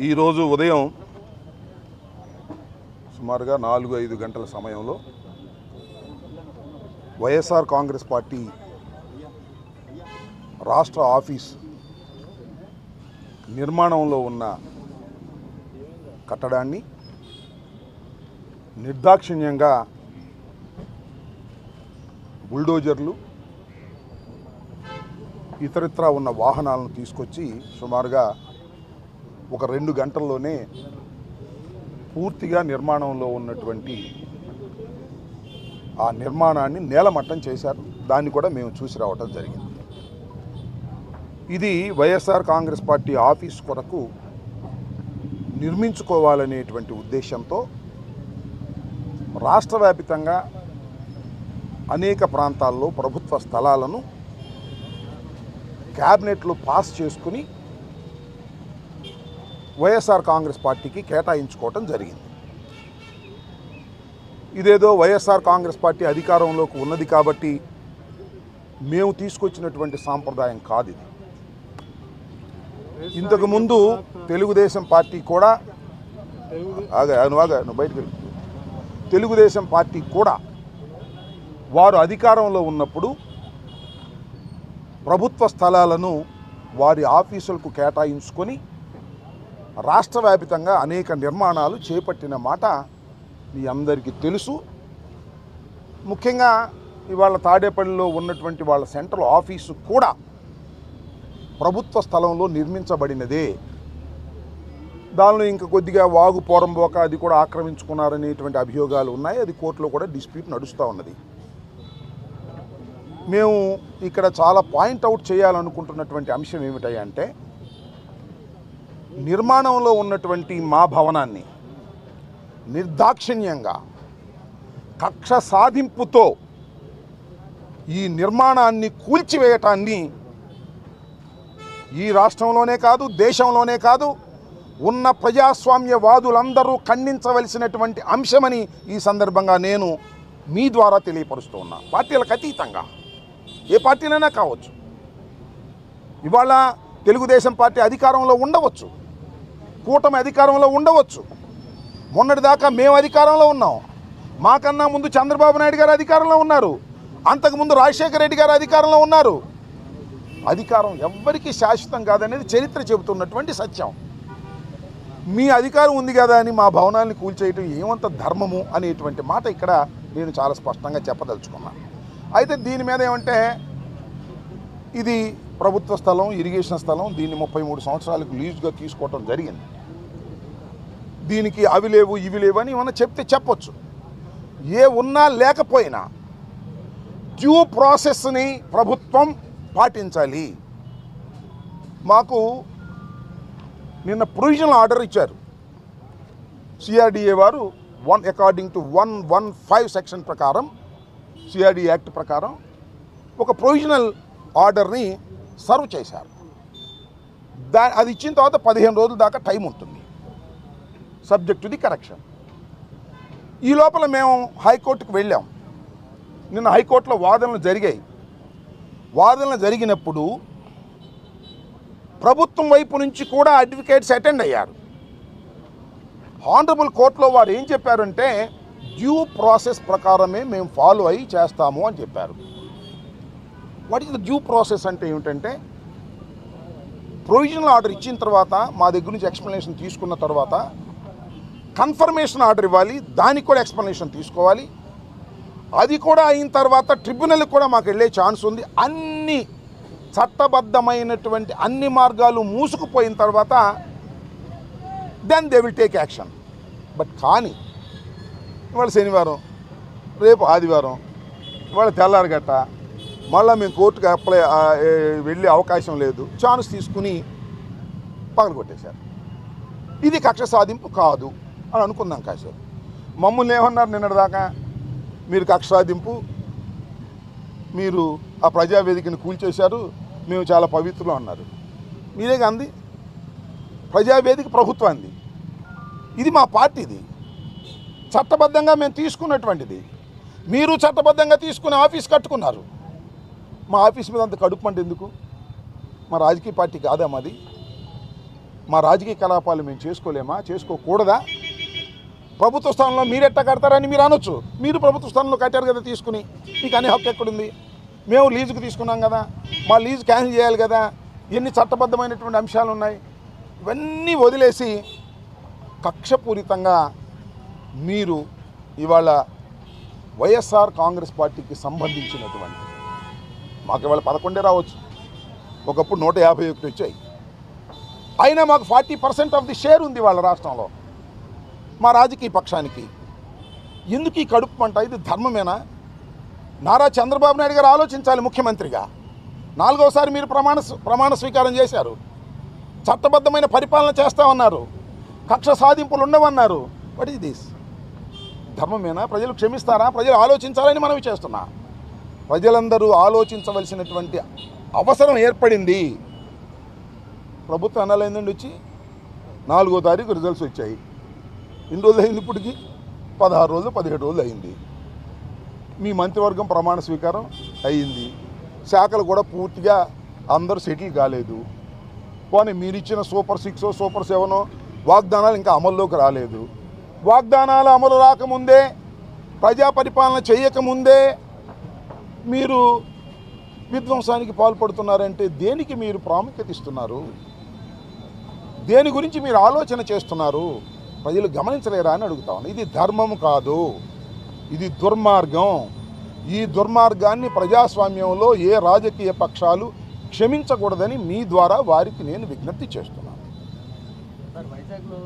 ఈరోజు ఉదయం సుమారుగా నాలుగు ఐదు గంటల సమయంలో వైఎస్ఆర్ కాంగ్రెస్ పార్టీ రాష్ట్ర ఆఫీస్ నిర్మాణంలో ఉన్న కట్టడాన్ని నిర్దాక్షిణ్యంగా బుల్డోజర్లు ఇతరత్రా ఉన్న వాహనాలను తీసుకొచ్చి సుమారుగా ఒక రెండు గంటల్లోనే పూర్తిగా నిర్మాణంలో ఉన్నటువంటి ఆ నిర్మాణాన్ని నేలమట్టం చేశారు. దాన్ని కూడా మేము చూసి రావటం జరిగింది. ఇది వైఎస్ఆర్ కాంగ్రెస్ పార్టీ ఆఫీస్ కొరకు నిర్మించుకోవాలనేటువంటి ఉద్దేశంతో రాష్ట్ర వ్యాపితంగా అనేక ప్రాంతాల్లో ప్రభుత్వ స్థలాలను క్యాబినెట్లో పాస్ చేసుకుని వైఎస్ఆర్ కాంగ్రెస్ పార్టీకి కేటాయించుకోవటం జరిగింది ఇదేదో వైఎస్ఆర్ కాంగ్రెస్ పార్టీ అధికారంలోకి ఉన్నది కాబట్టి మేము తీసుకొచ్చినటువంటి సాంప్రదాయం కాదు ఇది ఇంతకు ముందు తెలుగుదేశం పార్టీ కూడా ఆగా ఆగా నువ్వు బయటకు వెళ్ళు. తెలుగుదేశం పార్టీ కూడా వారు అధికారంలో ఉన్నప్పుడు ప్రభుత్వ స్థలాలను వారి ఆఫీసులకు కేటాయించుకొని రాష్ట్ర వ్యాపితంగా అనేక నిర్మాణాలు చేపట్టిన మాట మీ అందరికీ తెలుసు. ముఖ్యంగా ఇవాళ తాడేపల్లిలో ఉన్నటువంటి వాళ్ళ సెంట్రల్ ఆఫీసు కూడా ప్రభుత్వ స్థలంలో నిర్మించబడినదే. దానిలో ఇంకా కొద్దిగా వాగు పోరంబోక అది కూడా ఆక్రమించుకున్నారనేటువంటి అభియోగాలు ఉన్నాయి. అది కోర్టులో కూడా డిస్ప్యూట్ నడుస్తూ ఉన్నది. మేము ఇక్కడ చాలా పాయింట్అవుట్ చేయాలనుకుంటున్నటువంటి అంశం ఏమిటంటే నిర్మాణంలో ఉన్నటువంటి మా భవనాన్ని నిర్దాక్షిణ్యంగా కక్ష సాధింపుతో ఈ నిర్మాణాన్ని కూల్చివేయటాన్ని ఈ రాష్ట్రంలోనే కాదు దేశంలోనే కాదు ఉన్న ప్రజాస్వామ్యవాదులందరూ ఖండించవలసినటువంటి అంశమని ఈ సందర్భంగా నేను మీ ద్వారా తెలియపరుస్తూ ఉన్నా. పార్టీలకు అతీతంగా. ఏ పార్టీనైనా కావచ్చు. ఇవాళ తెలుగుదేశం పార్టీ అధికారంలో ఉండవచ్చు. కూటమి అధికారంలో ఉండవచ్చు. మొన్నటిదాకా మేము అధికారంలో ఉన్నాం. మాకన్నా ముందు చంద్రబాబు నాయుడు గారు అధికారంలో ఉన్నారు. అంతకుముందు రాజశేఖర రెడ్డి గారు అధికారంలో ఉన్నారు. అధికారం ఎవ్వరికీ శాశ్వతం కాదనేది చరిత్ర చెబుతున్నటువంటి సత్యం. మీ అధికారం ఉంది కదా అని మా భవనాన్ని కూల్చేయటం ఏమంత ధర్మము అనేటువంటి మాట ఇక్కడ నేను చాలా స్పష్టంగా చెప్పదలుచుకున్నాను. అయితే దీని మీద ఏమంటే ఇది ప్రభుత్వ స్థలం ఇరిగేషన్ స్థలం దీన్ని ముప్పై మూడు సంవత్సరాలకు లీజుగా తీసుకోవటం జరిగింది. దీనికి అవి లేవు ఇవి లేవు అని ఏమన్నా చెప్తే చెప్పొచ్చు. ఏ ఉన్నా లేకపోయినా డ్యూ ప్రాసెస్ని ప్రభుత్వం పాటించాలి. మాకు నిన్న ప్రొవిజనల్ ఆర్డర్ ఇచ్చారు. సిఆర్డిఏ వారు one according to one one five section ప్రకారం సిఆర్డి యాక్ట్ ప్రకారం ఒక ప్రొవిజనల్ ఆర్డర్ని సర్వ్ చేశారు. దా అది ఇచ్చిన తర్వాత పదిహేను రోజుల దాకా టైం ఉంటుంది. Subject to the correction. ఈ లోపల మేము హైకోర్టుకు వెళ్ళాం. నిన్న హైకోర్టులో వాదనలు జరిగాయి. వాదనలు జరిగినప్పుడు ప్రభుత్వం వైపు నుంచి కూడా అడ్వకేట్స్ అటెండ్ అయ్యారు. హానరబుల్ కోర్టులో వారు ఏం చెప్పారంటే డ్యూ ప్రాసెస్ ప్రకారమే మేము ఫాలో అయ్యి చేస్తాము అని చెప్పారు. What is the due process అంటే ఏమిటంటే ప్రొవిజనల్ ఆర్డర్ ఇచ్చిన తర్వాత మా దగ్గర నుంచి ఎక్స్ప్లెనేషన్ తీసుకున్న తర్వాత కన్ఫర్మేషన్ ఆర్డర్ ఇవ్వాలి దానికి కూడా ఎక్స్ప్లెనేషన్ తీసుకోవాలి. అది కూడా అయిన తర్వాత ట్రిబ్యునల్కి కూడా మాకు వెళ్ళే ఛాన్స్ ఉంది. అన్ని చట్టబద్ధమైనటువంటి అన్ని మార్గాలు మూసుకుపోయిన తర్వాత then they will take action but కానీ ఇవాళ శనివారం రేపు ఆదివారం ఇవాళ తెల్లారగట్ట మళ్ళీ మేము కోర్టుకు అప్లై వెళ్ళే అవకాశం లేదు. ఛాన్స్ తీసుకుని పగలగొట్టేశారు. ఇది కక్ష సాధింపు కాదు అని అనుకుందాం కాసేపు మమ్మల్ని ఏమన్నారు నిన్నటిదాకా? మీరు కక్ష సాధింపు మీరు ఆ ప్రజావేదికను కూల్చేశారు మేము చాలా పవిత్రులు అన్నారు. మీరే అంది? ప్రజావేదిక ప్రభుత్వాన్ని ఇది మా పార్టీది. చట్టబద్ధంగా మేము తీసుకున్నటువంటిది. మీరు చట్టబద్ధంగా తీసుకుని ఆఫీస్ కట్టుకున్నారు. మా ఆఫీస్ మీద అంత కడుపు ఎందుకు? మా రాజకీయ పార్టీ కాదా మాది? మా రాజకీయ కలాపాలు మేము చేసుకోలేమా? చేసుకోకూడదా? ప్రభుత్వ స్థానంలో మీరు ఎట్టా కడతారని మీరు అనొచ్చు. మీరు ప్రభుత్వ స్థానంలో కట్టారు కదా తీసుకుని. మీకు అనే హక్కు ఎక్కడుంది? మేము లీజుకు తీసుకున్నాం కదా. మా లీజు క్యాన్సిల్ చేయాలి కదా. ఎన్ని చట్టబద్ధమైనటువంటి అంశాలు ఉన్నాయి ఇవన్నీ వదిలేసి కక్షపూరితంగా మీరు ఇవాళ వైఎస్ఆర్ కాంగ్రెస్ పార్టీకి సంబంధించినటువంటి మాకు ఇవాళ పదకొండే రావచ్చు. ఒకప్పుడు నూట యాభై ఒకటి వచ్చాయి. అయినా మాకు forty percent of the share ఉంది వాళ్ళ రాష్ట్రంలో. మా రాజకీయ పక్షానికి. ఎందుకు ఈ కడుపు మంట? ఇది ధర్మమేనా? నారా చంద్రబాబు నాయుడు గారు ఆలోచించాలి ముఖ్యమంత్రిగా. నాలుగోసారి మీరు ప్రమాణ ప్రమాణ స్వీకారం చేశారు. చట్టబద్ధమైన పరిపాలన చేస్తామన్నారు కక్ష సాధింపులు ఉండవన్నారు. వాట్ ఈస్ దిస్ ధర్మమేనా? ప్రజలు క్షమిస్తారా? ప్రజలు ఆలోచించాలని మనవి చేస్తున్నా. ప్రజలందరూ ఆలోచించవలసినటువంటి అవసరం ఏర్పడింది. ప్రభుత్వం అనాలైందండి వచ్చి? నాలుగో తారీఖు రిజల్ట్స్ వచ్చాయి. ఎన్ని రోజులు అయింది ఇప్పటికి? పదహారు రోజులు పదిహేడు రోజులు అయింది. మీ మంత్రివర్గం ప్రమాణ స్వీకారం అయ్యింది శాఖలు కూడా పూర్తిగా అందరూ సెటిల్ కాలేదు. కానీ మీరిచ్చిన సూపర్ సిక్స్ సూపర్ సెవెన్ వాగ్దానాలు ఇంకా అమల్లోకి రాలేదు. వాగ్దానాలు అమలు రాకముందే ప్రజా పరిపాలన చేయకముందే మీరు విధ్వంసానికి పాల్పడుతున్నారంటే దేనికి మీరు ప్రాముఖ్యత ఇస్తున్నారు? దేని గురించి మీరు ఆలోచన చేస్తున్నారు? ప్రజలు గమనించలేరా అని అడుగుతా ఇది ధర్మం కాదు. ఇది దుర్మార్గం. ఈ దుర్మార్గాన్ని ప్రజాస్వామ్యంలో ఏ రాజకీయ పక్షాలు క్షమించకూడదని మీ ద్వారా వారికి నేను విజ్ఞప్తి చేస్తున్నాను. వైజాగ్లో